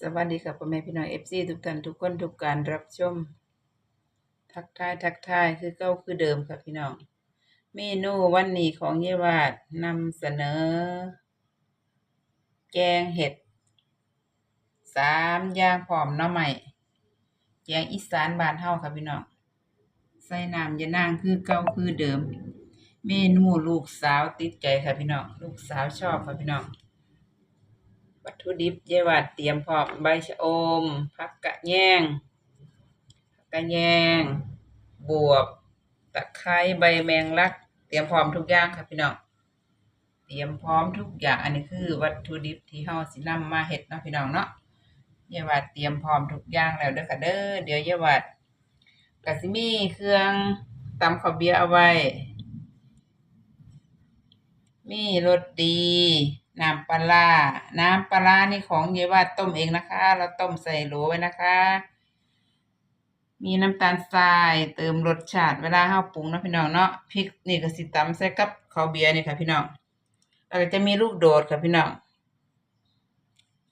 สวัสดีค่ะพ่อแม่พี่น้องเอฟซีทุกท่านทุกคนทุกการรับชม ทักทายทักทายคือเก้าคือเดิมค่ะพี่น้อง เมนูวันนี้ของเยวาดนำเสนอ แกงเห็ดสามย่างพร้อมน้ำใหม่แกงอีสานบานเฮาค่ะพี่น้องใส่น้ำยานางคือเก่าคือเดิม เมนูลูกสาวติดใจค่ะพี่น้องลูกสาวชอบค่ะพี่น้อง วัตถุดิบเยวาดเตรียมพร้อมใบชะอมผักกะแยงผักกะแยง บวบ ตะไคร้ใบแมงลัก เตรียมพร้อมทุกอย่างค่ะพี่น้องเตรียมพร้อมทุกอย่างอันนี้คือวัตถุดิบที่เฮาสินำมาเฮ็ดเนาะพี่น้องเนาะเยวาดเตรียมพร้อมทุกอย่างแล้วเด้อค่ะเด้อเดี๋ยวเยวาดก็สิมีเครื่องตำข้าวเบียร์เอาไว้ มีรสดี น้ำปลา น้ำปลานี่ของเยวาต้มเองนะคะ เราต้มใส่โหลไว้นะคะ มีน้ำตาลทรายเติมรสชาติเวลาเฮาปรุงนะพี่น้องเนาะ พริกนี่ก็สิตำใส่กับข้าวเบียร์นี่ค่ะพี่น้องแล้วจะมีลูกโดดค่ะพี่น้อง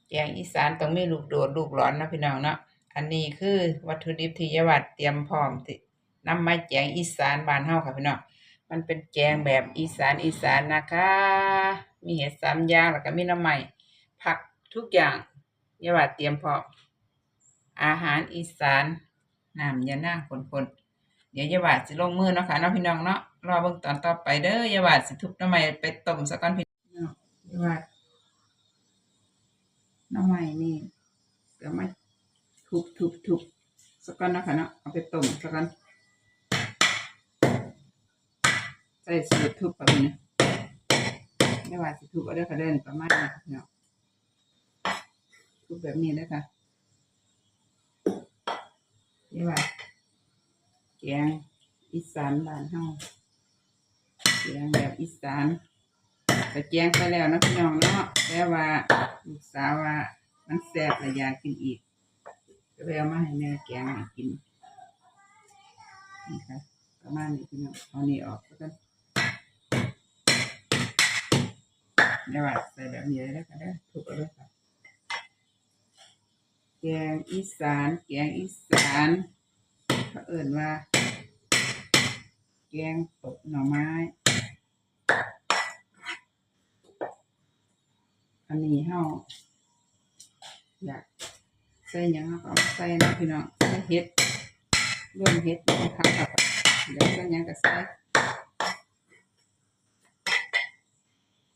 แกงอีสานต้องมีลูกโดดลูกหลอนนะพี่น้องเนาะ อันนี้คือวัตถุดิบที่เยาวาดเตรียมพร้อมที่นำมาแกงอีสานบ้านเฮาค่ะพี่น้อง มันเป็นแกงแบบอีสานอีสานนะคะ มีเห็ดสามอย่างแล้วก็มีน้ำใหม่ ผักทุกอย่างยาว่าเตรียมพร้อมอาหารอีสานน้ำยานั่งคนๆเดี๋ยวยาว่าสิลงมือเนาะค่ะเนาะพี่น้องเนาะรอเบิ่งตอนต่อไปเด้อยาว่าสิทุบน้ำใหม่ไปต้มสักก่อนพี่น้องยาว่าน้ำใหม่นี่เดี๋ยวมาทุบทุบทุบสักก่อนเนาะค่ะเนาะเอาไปต้มสักก่อน ใส่สูตรทุบแบบนี้ไม่ว่าสิทุบเอาได้ค่ะเดินประมาณนี้เนาะทุบแบบนี้ได้ค่ะนี่ว่าแกงอีสานบ้านเฮาแกงแบบอีสานแต่แกงไปแล้วนะพี่น้องเนาะแต่ว่าลูกสาวว่ามันแซ่บและอยากกินอีก ก็เลยเอามาให้แม่แกงให้กินนี่ค่ะประมาณนี้พี่น้องเอานี่ออกแล้วกัน เดี๋ยว่าใส่แบบนี้เลยนะคะเด้อถูกแล้วค่ะแกงอีสาน แกงอีสานเขาเอิ่นว่า แกงตบหน่อไม้ อันนี้เฮาอยากใส่ยังเราก็ใส่นะพี่น้องใส่เห็ดร่วมเห็ดนะคะครับเดี๋ยวใส่ยังก็ใส่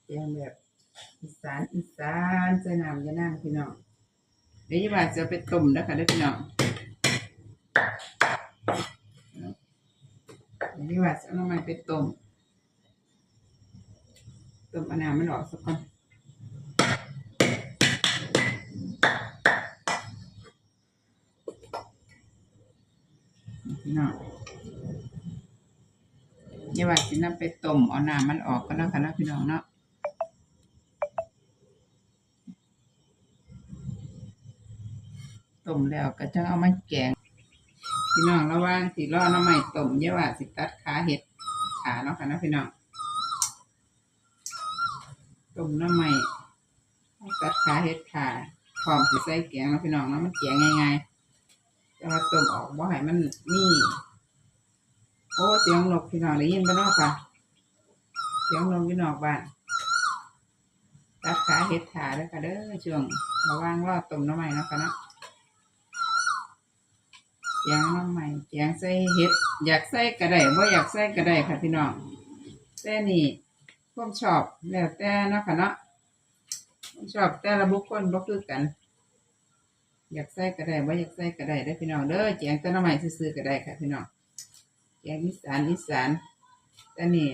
แกงแบบ อีสานอีสานใส่น้ำยานั่งพี่น้องเดี๋ยวยี่บาทจะไปต้มนะคะเด้อพี่น้องเดี๋ยวยี่บาทจะเอาน้ำมันไปต้มต้มอาน้ำมันออกสักก่อนพี่น้องยี่บาทสินำไปต้มเอาน้ำมันออกก็แล้วกันนะพี่น้องเนาะ ต้ม แล้วก็จะเอามาแกงพี่น้องระว่างสิรอน้ำใหม่ต้มเยาว่าสิตัดขาเห็ดขาเนาะค่ะนาะพี่น้องต้มน้ำใหม่ตัดขาเห็ดขาพร้อมสิใส่แกงเนาะพี่น้องเนาะมันแกงง่ายๆแต่ว่าต้มออกบ่ให้มันนี่โอ้เสียงนกพี่น้องได้ยินบ่เนาะค่ะเสียงนกพี่น้องบ้านตัดขาเห็ดขาเด้อค่ะเด้อช่วงระว่างรอต้มน้ำใหม่เนาะค่ะเนาะ แกงน้ำใหม่แกงใส่เห็ด อยากใส่ก็ได้บ่อยากใส่ก็ไดค่ะพี่น้องแต่นี่ผมชอบแล้วแต่เนาะค่ะเนาะผมชอบแต่ละบุคคลบ่คือกัน อยากใส่ก็ได้บ่อยากใส่ก็ไดได้พี่น้องเด้อแกงต่น้ำใหม่ซื่อๆก็ไดค่ะพี่น้องแกงอีสานอีสานแต่นี่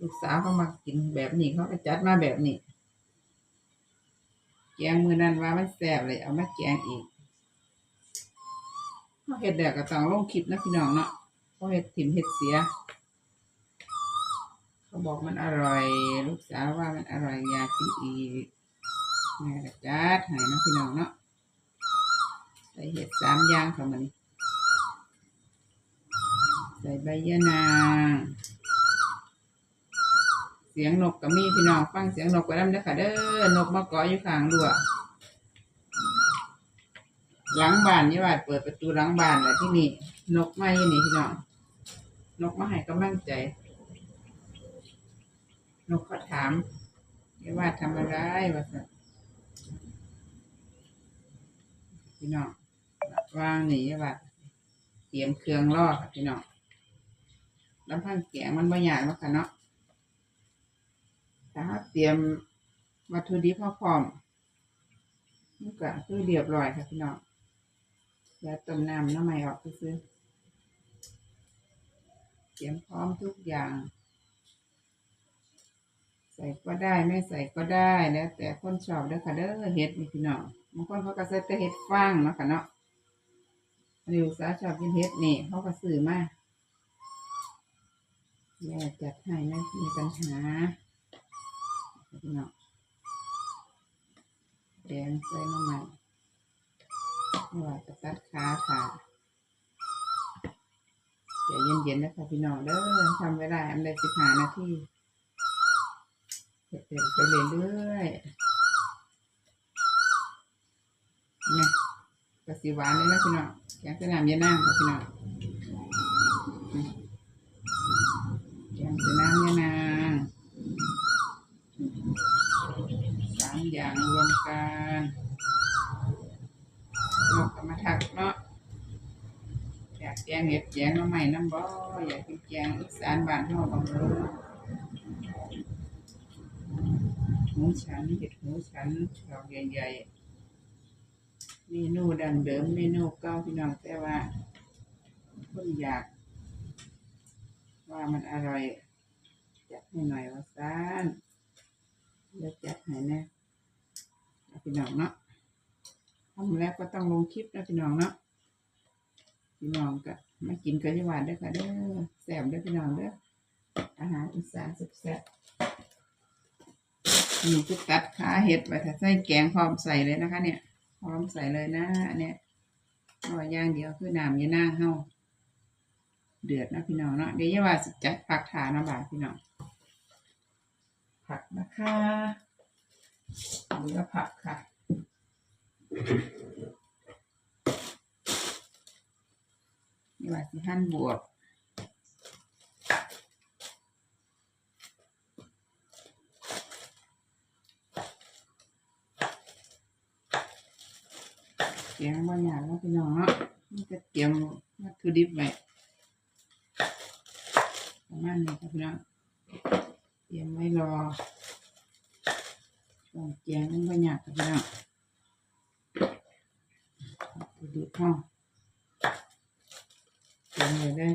ลูกสาวเขามากินแบบนี้เขาก็จัดมาแบบนี้ แกงมือนั้นว่ามันแซ่บเลยเอามาแกงอีก เราเห็ดแดกก็ต้องลงคลิปนะพี่น้องเนาะเพราะเห็ดถิ่มเห็ดเสีย เขาบอกมันอร่อย ลูกสาวว่ามันอร่อยอยากกินอีกแม่ก็จัดให้นะพี่น้องเนาะใส่เห็ดสามอย่างเข้ามานี่ใส่ใบยะนางเสียงนกก็มีพี่น้องฟังเสียงนกก็ได้เด้อค่ะเด้อนกมาเกาะอยู่ข้างรั้วย หลังบ้านนี่ว่าเปิดประตูหลังบ้านแหละที่นี่นกมาอยู่นี่พี่น้องนกมาให้กำลังใจ นกเขาถามนี่ว่าทำอะไรวะสันพี่น้องวางหนี่ว่าเตรียมเครื่องล่อค่ะพี่น้องลำพังแกงมันบ่ยากแล้วค่ะเนาะถ้าเราเตรียมวัตถุดิบพร้อมมันก็คือเรียบร้อยค่ะพี่น้อง แล้วต้มน้ำน้ำใหม่ออกซื้อเตรียมพร้อมทุกอย่าง ใส่ก็ได้ไม่ใส่ก็ได้แล้วแต่คนชอบเด้อค่ะเด้อเห็ดนี่พี่น้องบางคนเขาก็ใส่แต่เห็ดฟางเนาะค่ะเนาะอันนี้สาชอบกินเห็ดนี่เขาก็ซื้อมาแม่จัดให้ไม่มีปัญหาพี่น้องแดงใส่น้ำมันไว่าจะตัดขาค่ะเดี๋ยวเย็นๆนะคะพี่น้องเด้อทำเวลาอันใดสิบหานาทีเปลี่ยนไปเรื่อยๆเนี่ยกระสีหวานเลยนะพี่น้องแกงสนามยานั่งค่ะพี่น้องแกงสนามยานางสามอย่างรวมกัน มาถักเนาะอยากแกงเห็ดแกงหน้ำใหม่น้ำบ่อยากกินแกงอีสานบ้านเฮาบางคนหมูฉันเห็ดหมูฉันดอกใหญ่ๆเมนูดังเดิมเมนูเก่าพี่น้องแต่ว่าคนอยาก ว่ามันอร่อยจัดให้หน่อยว่าซานแล้วจัดให้แน่พี่น้องเนาะ ทำแล้วก็ต้องลงคลิปนะพี่น้องเนาะพี่น้องก็มากินกันที่หวานด้ค่ะเด้อแซ่บด้พี่น้องเด้ออาหารอีสานแซ่บหนูจะตัดขาเห็ดไว้ถ้าใส่แกงพร้อมใส่เลยนะคะ เนี่ยพร้อมใส่เลยนะอันเนี่ยเอาอย่างเดียวคือน้ำยานั่งเฮาเดือดนะพี่น้องเนาะเดี๋ยวจะว่าสิจัดผักถานะบาทพี่น้องผักนะคะหรือว่าผักค่ะ นี่ว่าสิหั่นบวบเตรียมบางอย่างแล้วพี่น้องเนาะมันจะเตรียมวัตถุดิบไว้ประมาณนี้ครับพี่น้องเตรียมไว้รอช่วงเจียงมันบางอย่างครับพี่น้อง วัตถุดิบห้องเตรียไว้เลย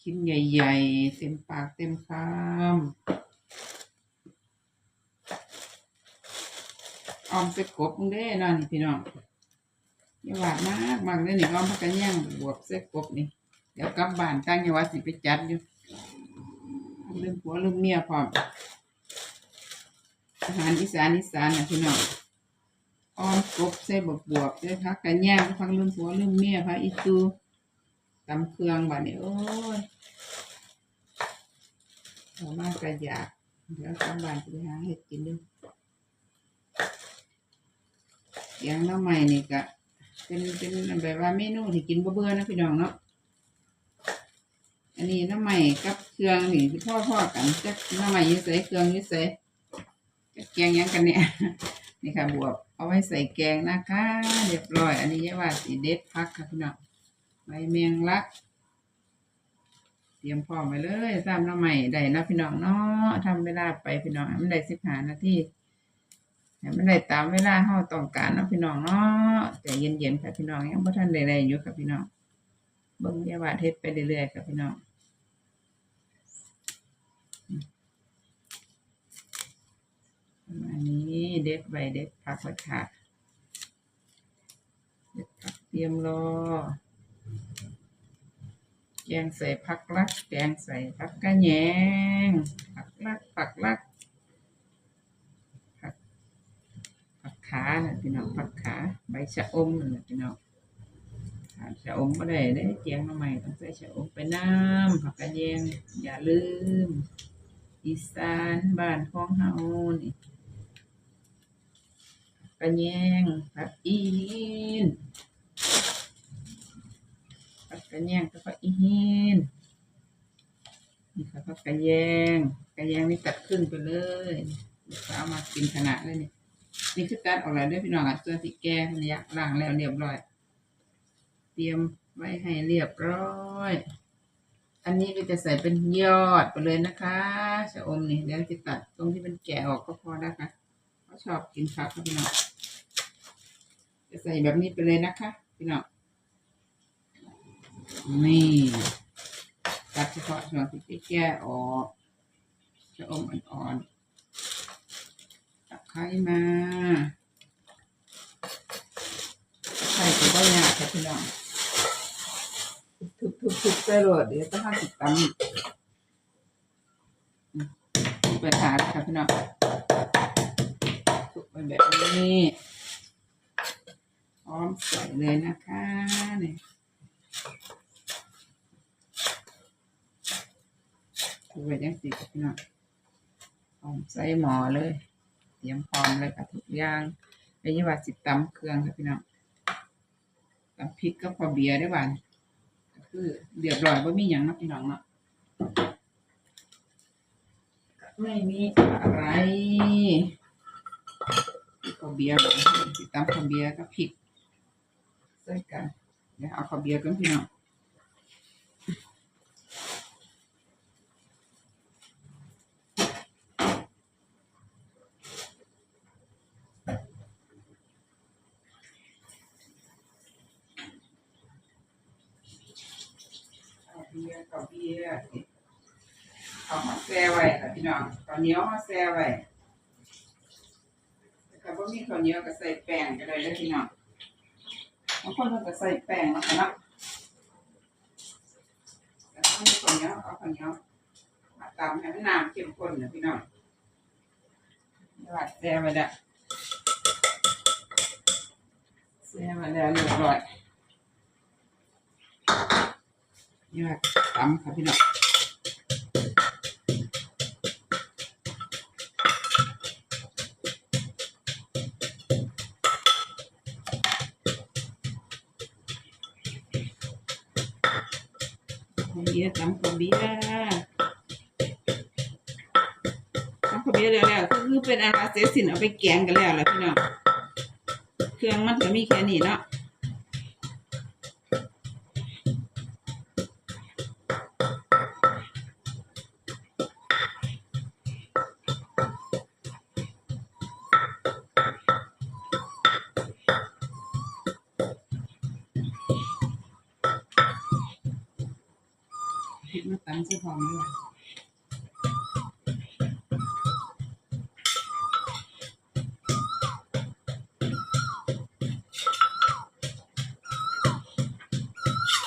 ชิ้นใหญ่ๆ เต็มปากเต็มคำออมใส่กบมึงเด้นั่นพี่น้องอย่าหวาดมากมากเลยนี่ออมพักกันย่างบวบใส่กบนี่เดี๋ยวกลับบ้านตั้งยังว่าสิไปจัดอยู่ลืมผัวลืมเมียพร้อม หารอีสานอีสานนะพี่น้องอ้อมกบใส่บวบบวบใส่พักกันย่างพักลืมผัวลืมเมียพักอีตูตำเครื่องบ้านนี้โอ้ยเอมากกระยากเดี๋ยวกลับบ้านไปหาเห็ดกินดูเสียงน้ำใหม่นี่ก็เป็นเป็นแบบว่าเมนูที่กินเบื่อนะพี่น้องเนาะอันนี้น้ำใหม่กับเครื่องนี่พ่อพ่อๆกันจักน้ำใหม่ยิ่ใส่เครื่องยิ่ใส่ แกงยังกันเนี่ยนี่ค่ะบวบเอาไว้ใส่แกงนะคะเรียบร้อย อันนี้ยาว่าสีเด็ดพักค่ะพี่น้องใบเมียงลัก เตรียมพร้อมไว้เลยตามหน้ำใหม่ได้นะพี่น้องเนาะทำเวลาไปพี่น้องมันได้สิบหานาทีให้มันได้ตามเวลาเฮาต้องการเนาะพี่น้องเนาะแต่เย็นๆค่ะพี่น้องยังบ่ทันได้ได้อยู่ค่ะพี่น้องเบิ่งยาว่าเฮ็ดไปเรื่อยๆค่ะพี่น้อง ประมาณนี้เด็ดใบเด็ดผักไว้ค่ะ เด็ดผักเตรียมรอ แกงใส่ผักลัก แกงใส่ผักกระแยง ผักลัก ผักลัก ผักขาน่ะพี่น้อง ผักขา ใบชะอมนั่นแหละพี่น้องชะอมก็ได้ได้เจียงมาใหม่ต้องใส่ชะอมไปน้ำผักกระเยงอย่าลืม อีสานบ้านของเฮานี่ ระแยงผักอีหินผักกระแยงกับผักอีหินนี่ค่ะผักกระแยงกระแยงนี่ตัดครึ่งไปเลยลูกสาวมากินขนาดเลยนี่นี่คือการออกแล้วด้วยพี่น้องอะส่วนที่แกมันอยล้างแล้วเรียบร้อย เตรียมไว้ให้เรียบร้อยอันนี้ก็จะใส่เป็นยอดไปเลยนะคะชะอมนี่แล้วจะตัดตรงที่มันแก่ออกก็พอแล้ค่ะ เขาชอบกินผักค่ะพี่น้องจะใส่แบบนี้ไปเลยนะคะพี่น้องนี่ตัดเฉพาะส่วนที่แก่ออกชะอมอ่อนๆตักไข่มาใส่ไปได้ยากค่ะพี่น้องทุบทุบทุบไปโหลดเดี๋ยวต้องห้าสิบตัมไปทานค่ะพี่น้องุไปแบบนี้พร้อมใส่เลยนะคะนี่ทุบไปยังสิพี่น้องพร้อมใส่หมอเลย เตรียมพร้อมเลยค่ะทุกอย่างไม่ใช่ว่าสิตำเครื่องค่ะพี่น้องตำพริกก็พอเบียร์ได้บ้านคือเรียบร้อยว่ามีอย่างนักพี่น้องเนาะไม่มีอะไร ข้าวเบียร์ติดตามข้าวเบียร์กับพริกใส่กัน เดี๋ยวเอาข้าวเบียร์กันพี่น้องข้าวเบียร์ข้าวเบียร์เอามาแซ่ไว้ค่ะพี่น้องข้าวเหนียวมาแซ่ไว้ มีข้าวเหนียวก็ใส่แป้งก็ได้เลยพี่น้องบางคนเพิ่นก็ใส่แป้งแล้วก็เนาะแต่ถ้ามีข้าวเหนียวเอาข้าวเหนียวมาตำให้มันน้ำเข้มข้นนะพี่น้องนี่ว่าแซ่ไว้แล้วแซ่ไว้แล้วเรียบร้อยนี่ว่าตำค่ะพี่น้อง บียร์ตำข้าวเบียร์ตำข้าวเบียแล้วแล้วก็คือเป็นอารารเสร็จสิ้นเอาไปแกงกันแล้วล่ะพี่น้อง เครื่องมันก็มีแค่นี้เนาะ ริกมาตำใส่พร้อมด้วย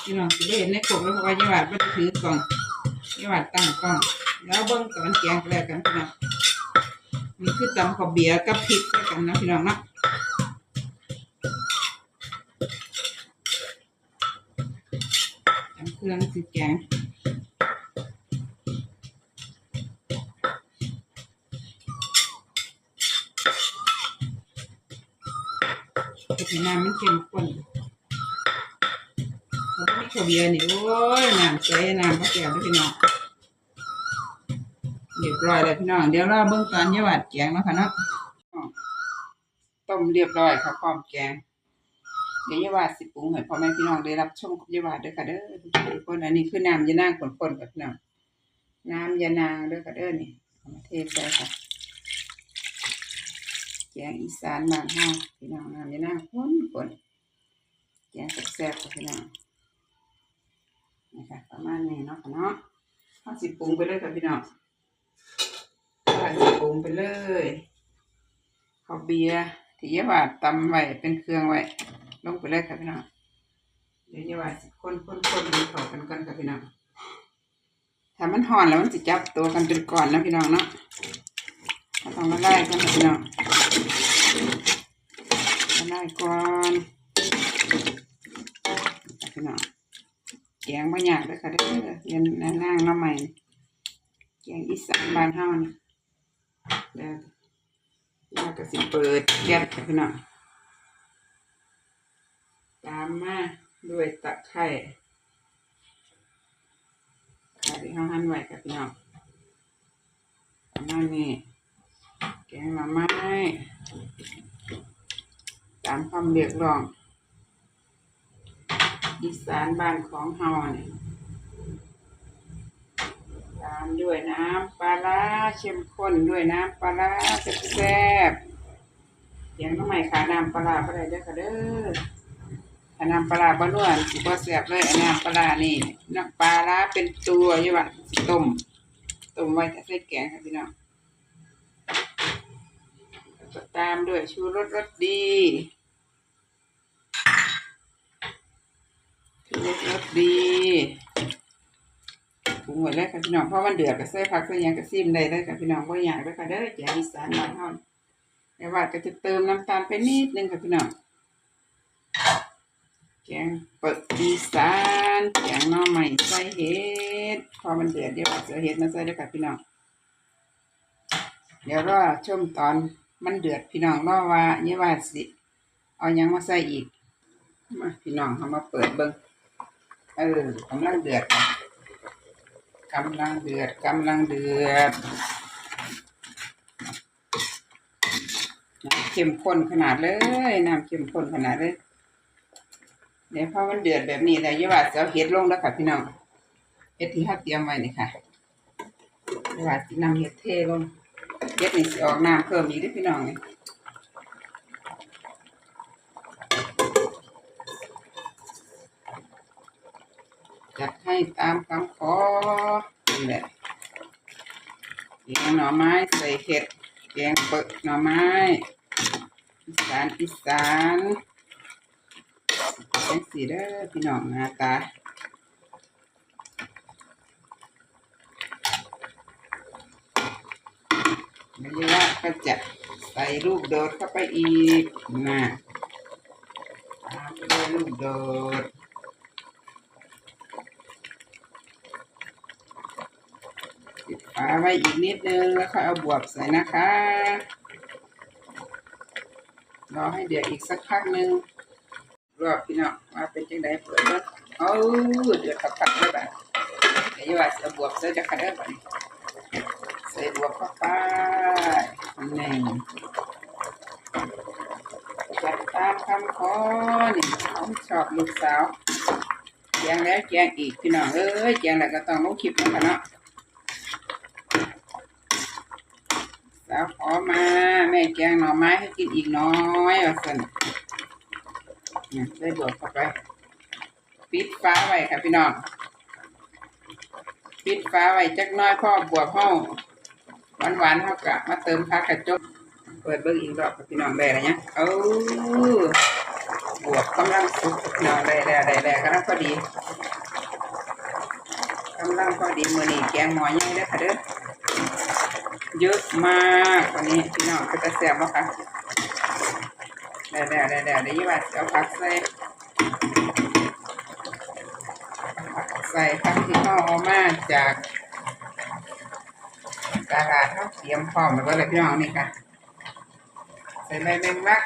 พี่น้องสิได้เห็นในกบแล้วเพราะว่ายี่หวาดมันถือกล่องยี่หวาดตั้งกล้อง แล้วเบิ้งตอนแกงแล้วกันพี่น้องนี่คือตำข้าวเบียร์กับพริกด้วยกันนะพี่น้องนะตำเครื่องสิแกง เห็ดให้น้ำมันเข้มข้นเขาไม่มีข้าวเบียร์นี่โอ้ยน้ำใสน้ำมะแก้วด้วพี่น้องเรียบร้อยแล้วพี่น้องเดี๋ยวเราเบิ่งตอนยาวาดแกงเนาะค่ะเนาะต้มเรียบร้อยค่ะพร้อมแกงเดี๋ยวยาวาดสิปรุงให้พ่อแม่พี่น้องได้รับชมกับยาวาดด้วยค่ะเด้อทุกคนอันนี้คือน้ำยานางข้นๆกับพี่น้องน้ำยานางด้วยค่ะเด้อนี่เทใส่ค่ะ แกงอีสานบ้านเฮาพี่น้องน้ำยานาข้นข้นแกงแซ่บๆพี่น้องนี่ค่ะประมาณนี้เนาะค่ะเนาะเอาสิปรุงไปเลยค่ะพี่น้องเอาสิปรุงไปเลยข้าวเบียร์ที่ยาบาตำไว้เป็นเครื่องไว้ลงไปเลยค่ะพี่น้องเดี๋ยวยาบาสิคนคนคนมันเขากันก่อนค่ะพี่น้องถ้ามันห่อนแล้วมันจะจับตัวกันเป็นก้อนนะพี่น้องเนาะต้องละลายกันค่ะพี่น้อง ก่อนพี่น้องแกงบางอย่างด้วยค่ะเด้อเรียนนั่งน้ำใหม่แกงอีสานบ้านเฮานี่แล้วย่าก็สิเปิดแก๊สค่ะพี่น้องตามมาด้วยตะไคร้ค่ะที่เฮาหั่นไว้ค่ะพี่น้องประมาณนี้แกงหน่อไม้ ตามคำเรียกร้องอีสานบ้านของเฮาเนี่ยตามด้วยน้ำปลาร้าเข้มข้นด้วยน้ำปลาร้าแซ่บเสียงน้องใหม่ขาน้ำปลาร้าก็ได้เด้อค่ะเด้อถ้าน้ำปลาร้าบ่นวลสิบ่แซ่บเลยน้ำปลาร้านี่น้ำปลาร้าเป็นตัวอยู่ว่าต้มต้มไว้ถ้าใส่แกงค่ะพี่น้อง ตามด้วยชูรสรสดีชูรสรสดีปรุงไว้เลยค่ะพี่น้องเพราะมันเดือดก็ใส่ผักใส่ยังก็ซิมได้เลยค่ะพี่น้องบ่อย่ากเลยค่ะเด้อแกงอีสานบ้านเฮาแต่ว่าก็จะเติมน้ำตาลไปนิดนึงค่ะพี่น้องแกงเปิดอีสานแกงหน่อไม้ใส่เห็ดพอมันเดือดเดี๋ยวเอาเสือเห็ดมาใส่ด้วยค่ะพี่น้องเดี๋ยวรอชมตอน มันเดือดพี่น้องรอว่าเนี่ยว่าสิ เอายังมาใส่อีก มาพี่น้องเขามาเปิดเบิ้งเออกำลังเดือดกำลังเดือดกำลังเดือดน้ำเข้มข้นขนาดเลยน้ำเข้มข้นขนาดเลยเดี๋ยวพอมันเดือดแบบนี้แล้วอยว่าจะเอาเห็ดลงแล้วค่ะพี่น้องเห็ดที่ห้าเตรียมไว้นี่ค่ะอยาว่าจะนำเห็ดเทลง เห็ดนี่สิออกน้ำเพิ่มอีกเด้วยพี่น้องนี่จัดให้ตามคำขอนี่แหละแกงหน่อไม้ใส่เห็ดแกงเปิดหน่อไม้อีสานอีสานแกงสีเด้อพี่น้องหน้าตา ไม่ยว่าก็จะใส่ลูกโดดเข้าไปอีกนะตามด้วยลูกโดดปิดฝาไว้อีกนิดนึงแล้วค่อยเอาบวบใส่นะคะรอให้เดือดอีกสักพักนึงรอบพี่น้องว่าเป็นจังไดเปิดแล้วเอาเดือดพักๆเลยแบบเดี๋ยวว่าจะบวบใส่จะขัดได้บ่เนี่ยใส่บ วบเข้าไปหนึ่งจัดตามคำขอนี่ผมชอบลูกสาวแกงแล้วแกงอีกพี่น้องเอ้ยแกงแล้วก็ต้องลงคลิปนะคะเนาะสาวขอมา แม่แกงหน่อไม้ให้กินอีกน้อยว่าสันนี่ได้บวกเข้าไป ปิดฟ้าไว้ค่ะพี่น้อง ปิดฟ้าไว้จักน้อยพ่อบวกห้อง หวานหวานๆเท่ากับมาเติมพักกระจกเปิดเบิ้งอีกรอบพี่น้องได้แล้วเนี่ยเอาบวกกำลังสุกพี่น้องได้แล้วได้แล้วกำลังพอดีกำลังพอดีมือนี้แกงหมอใหญ่เด้ค่ะเด้อเยอะมากวันนี้พี่น้องก็จะแซ่บมากค่ะได้ได้ได้ได้ได้ยี่ว่าเอาผักใส่ผักใส่ผักที่เขาเอามาจาก ตลาดเขาเตรียมพร้อมแล้วก็เลยพี่น้องนี่ค่ะใส่ใบแมงลัก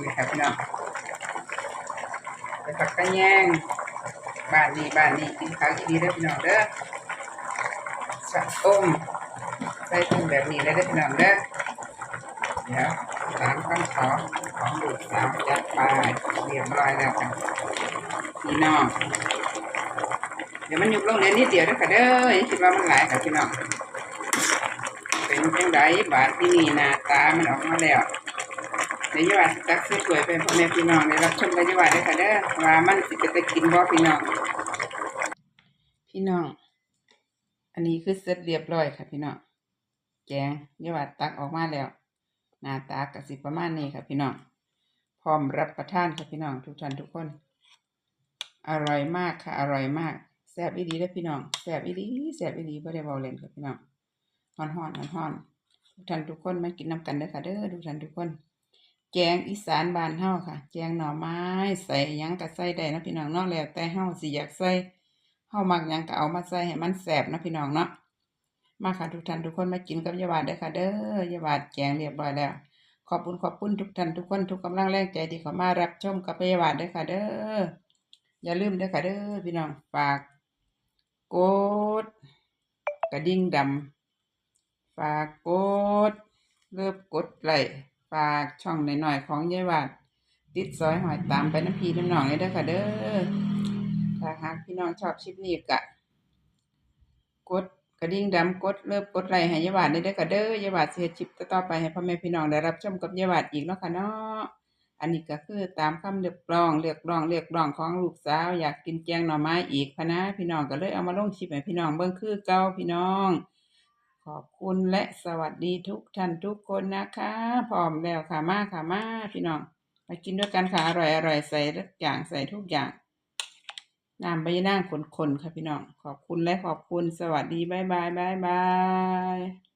นี่ค่ะพี่น้องใส่ผักกระแยงบ้านนี้บ้านนี้กินข้าวดีๆเด้พี่น้องเด้อชะอมใส่ถุงแบบนี้เลยได้อพี่น้องเด้อเดี๋ยวตามคำของของลูกสาวจัดไปเรียบร้อยแล้วค่ะพี่น้องเดี๋ยวมันยุบลงเรียนนิดเดียวเด้อค่ะเด้ออย่าคิดว่ามันหลายค่ะพี่น้อง เป็นจังไดบาทที่นี่หน้าตามันออกมาแล้วเดี๋ยวยาว่าสิตักใส่ถ้วยไปพ่อแม่พี่น้องได้รับชมกันอยาว่าได้ค่ะเด้อว่ามันสิจะได้กินบ่พี่น้อง พี่น้อง อันนี้คือเสร็จเรียบร้อยค่ะ พี่น้องแกงยาวัดตักออกมาแล้ว หน้าตากสิประมาณนี้ค่ะ พี่น้องพร้อมรับประทานค่ะพี่น้องทุกท่านทุกคน อร่อยมากค่ะ อร่อยมากแซ่บอีดีเด้อพี่น้องแซ่บอีดีแซ่บอีดีบ่ได้เบาเล่นค่ะพี่น้อง ฮ้อนฮ้อนฮ้อนฮอนทุกท่านทุกคนมากินน้ำกันเด้อค่ะเด้อทุกท่านทุกคน แกงอีสานบานเฮาค่ะ แกงหน่อไม้ใส่ยังก็ใส่ได้นะพี่น้องเนาะแล้วแต่เฮาสิอยากใส่เฮามักยังก็เอามาใส่ให้มันแซ่บนะพี่น้องเนาะมาค่ะทุกท่านทุกคนมากินกับยาบาดเด้อค่ะเด้อยาบาดแกงเรียบร้อยแล้ว ขอบคุณขอบคุณทุกท่านทุกคนทุกกำลังแรงใจที่เขามารับชมกับยาบาดเด้อค่ะเด้ออย่าลืมเด้อค่ะเด้อพี่น้องฝากกดกระดิ่งดำ ฝากกดเลิบกดไลค์ฝากช่องหน่อยๆของยาบาดติดซอยหอยตามไปน้ำพีน้ำหนองเลยเด้อค่ะเด้อถ้าหากพี่น้องชอบคลิปนี้ก็กดกระดิ่งดำกดเลิฟกดไลค์ให้ยายวาดได้เด้อค่ะเด้อยายวาดเฮ็ดคลิปต่อไปให้พ่อแม่พี่น้องได้รับชมกับยายวาดอีกเนาะค่ะเนาะอันนี้ก็คือตามคำเรียกร้องเรียกร้องเรียกร้องของลูกสาวอยากกินแกงหน่อไม้อีกพะนะพี่น้องก็เลยเอามาลงคลิปให้พี่น้องเบิ่งคือเก่าพี่น้อง อบคุณและสวัสดีทุกท่านทุกคนนะคะพร้อมแล้วค่ะมาค่ะมาพี่น้องมากินด้วยกันค่ะอร่อยอร่อยใส่ทุกอย่างใส่ทุกอย่างน้ำใบยะนางคนๆค่ะพี่น้องขอบคุณและขอบคุณสวัสดีบายบายบายบาย